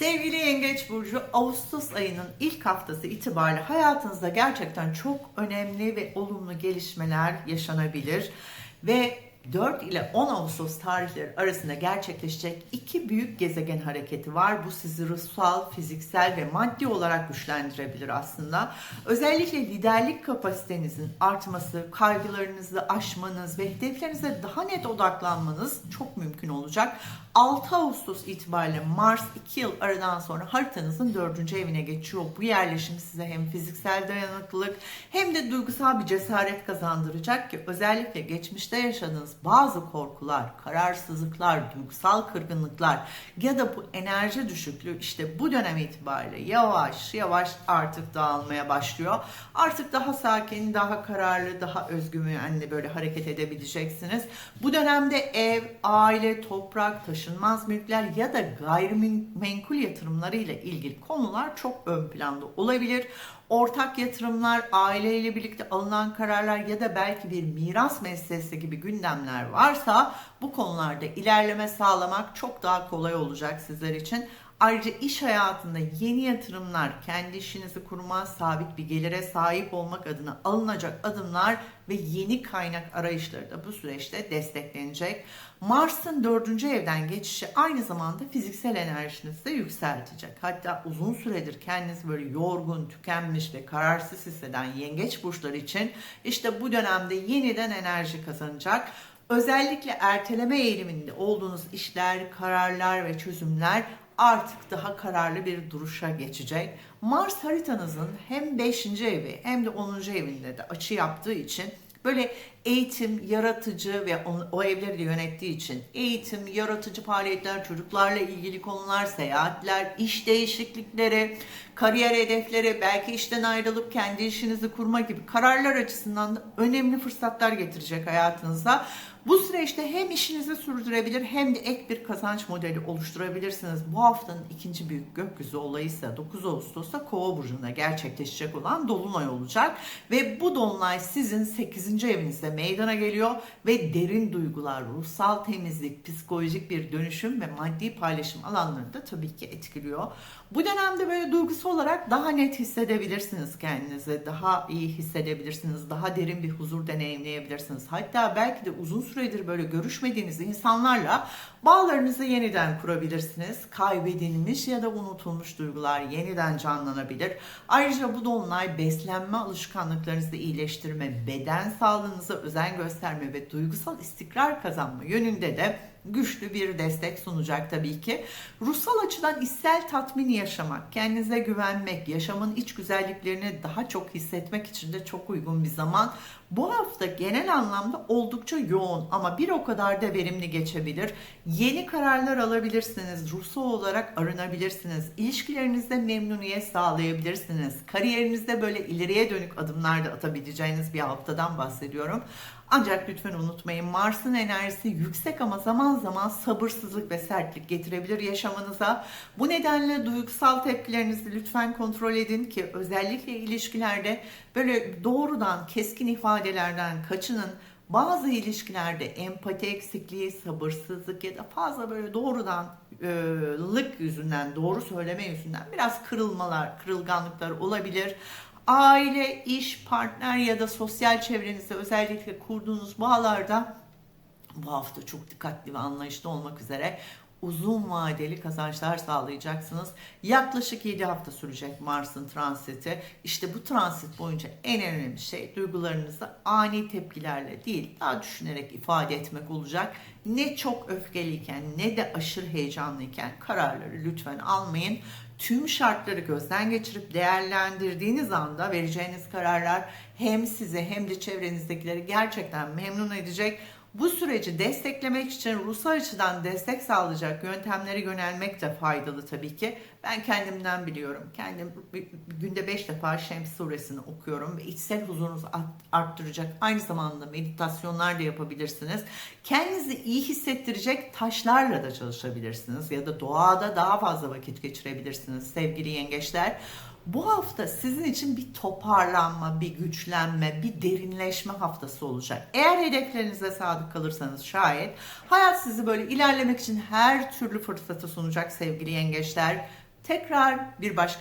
Sevgili Yengeç Burcu, Ağustos ayının ilk haftası itibariyle hayatınızda gerçekten çok önemli ve olumlu gelişmeler yaşanabilir. Ve 4 ile 10 Ağustos tarihleri arasında gerçekleşecek iki büyük gezegen hareketi var. Bu sizi ruhsal, fiziksel ve maddi olarak güçlendirebilir aslında. Özellikle liderlik kapasitenizin artması, kaygılarınızı aşmanız ve hedeflerinize daha net odaklanmanız çok mümkün olacak. 6 Ağustos itibariyle Mars 2 yıl aradan sonra haritanızın 4. evine geçiyor. Bu yerleşim size hem fiziksel dayanıklılık hem de duygusal bir cesaret kazandıracak ki özellikle geçmişte yaşadığınız bazı korkular, kararsızlıklar, duygusal kırgınlıklar ya da bu enerji düşüklüğü işte bu dönem itibariyle yavaş yavaş artık dağılmaya başlıyor. Artık daha sakin, daha kararlı, daha özgüvenli böyle hareket edebileceksiniz. Bu dönemde ev, aile, toprak, taşınmaz mülkler ya da gayrimenkul yatırımları ile ilgili konular çok ön planda olabilir. Ortak yatırımlar, aileyle birlikte alınan kararlar ya da belki bir miras meselesi gibi gündemler varsa bu konularda ilerleme sağlamak çok daha kolay olacak sizler için. Ayrıca iş hayatında yeni yatırımlar, kendi işinizi kurma, sabit bir gelire sahip olmak adına alınacak adımlar ve yeni kaynak arayışları da bu süreçte desteklenecek. Mars'ın dördüncü evden geçişi aynı zamanda fiziksel enerjinizi de yükseltecek. Hatta uzun süredir kendinizi böyle yorgun, tükenmiş ve kararsız hisseden yengeç burçları için işte bu dönemde yeniden enerji kazanacak. Özellikle erteleme eğiliminde olduğunuz işler, kararlar ve çözümler artık daha kararlı bir duruşa geçecek. Mars haritanızın hem 5. evi hem de 10. evinde de açı yaptığı için böyle eğitim, yaratıcı ve o, evleri de yönettiği için eğitim, yaratıcı faaliyetler, çocuklarla ilgili konular, seyahatler, iş değişiklikleri, kariyer hedefleri, belki işten ayrılıp kendi işinizi kurma gibi kararlar açısından da önemli fırsatlar getirecek hayatınıza. Bu süreçte hem işinizi sürdürebilir hem de ek bir kazanç modeli oluşturabilirsiniz. Bu haftanın ikinci büyük gökyüzü olayı ise 9 Ağustos'ta Kova burcunda gerçekleşecek olan dolunay olacak ve bu dolunay sizin 8. evinizde meydana geliyor ve derin duygular, ruhsal temizlik, psikolojik bir dönüşüm ve maddi paylaşım alanlarını da tabii ki etkiliyor. Bu dönemde böyle duygusal olarak daha net hissedebilirsiniz kendinizi, daha iyi hissedebilirsiniz, daha derin bir huzur deneyimleyebilirsiniz. Hatta belki de uzun süredir böyle görüşmediğiniz insanlarla bağlarınızı yeniden kurabilirsiniz. Kaybedilmiş ya da unutulmuş duygular yeniden canlanabilir. Ayrıca bu dolunay beslenme alışkanlıklarınızı iyileştirme, beden sağlığınıza özen gösterme ve duygusal istikrar kazanma yönünde de güçlü bir destek sunacak tabii ki. Ruhsal açıdan içsel tatmin yaşamak, kendinize güvenmek, yaşamın iç güzelliklerini daha çok hissetmek için de çok uygun bir zaman. Bu hafta genel anlamda oldukça yoğun ama bir o kadar da verimli geçebilir. Yeni kararlar alabilirsiniz, ruhsal olarak arınabilirsiniz, ilişkilerinizde memnuniyet sağlayabilirsiniz, kariyerinizde böyle ileriye dönük adımlar da atabileceğiniz bir haftadan bahsediyorum. Ancak lütfen unutmayın Mars'ın enerjisi yüksek ama zaman zaman sabırsızlık ve sertlik getirebilir yaşamınıza. Bu nedenle duygusal tepkilerinizi lütfen kontrol edin ki özellikle ilişkilerde böyle doğrudan keskin ifadelerden kaçının. Bazı ilişkilerde empati eksikliği, sabırsızlık ya da fazla böyle doğrudan e, lık yüzünden, doğru söyleme yüzünden biraz kırılmalar, kırılganlıklar olabilir aile, iş, partner ya da sosyal çevrenizde özellikle kurduğunuz bağlarda bu hafta çok dikkatli ve anlayışlı olmak üzere uzun vadeli kazançlar sağlayacaksınız. Yaklaşık 7 hafta sürecek Mars'ın transiti. İşte bu transit boyunca en önemli şey duygularınızı ani tepkilerle değil daha düşünerek ifade etmek olacak. Ne çok öfkeliyken ne de aşırı heyecanlıyken kararları lütfen almayın. Tüm şartları gözden geçirip değerlendirdiğiniz anda vereceğiniz kararlar hem sizi hem de çevrenizdekileri gerçekten memnun edecek bu süreci desteklemek için ruhsal açıdan destek sağlayacak yöntemlere yönelmek de faydalı tabii ki. Ben kendimden biliyorum. Kendim günde 5 defa Şems suresini okuyorum ve içsel huzurunuzu arttıracak aynı zamanda meditasyonlar da yapabilirsiniz. Kendinizi iyi hissettirecek taşlarla da çalışabilirsiniz ya da doğada daha fazla vakit geçirebilirsiniz sevgili yengeçler. Bu hafta sizin için bir toparlanma, bir güçlenme, bir derinleşme haftası olacak. Eğer hedeflerinize sadık kalırsanız şayet hayat sizi böyle ilerlemek için her türlü fırsatı sunacak sevgili yengeçler. Tekrar bir başka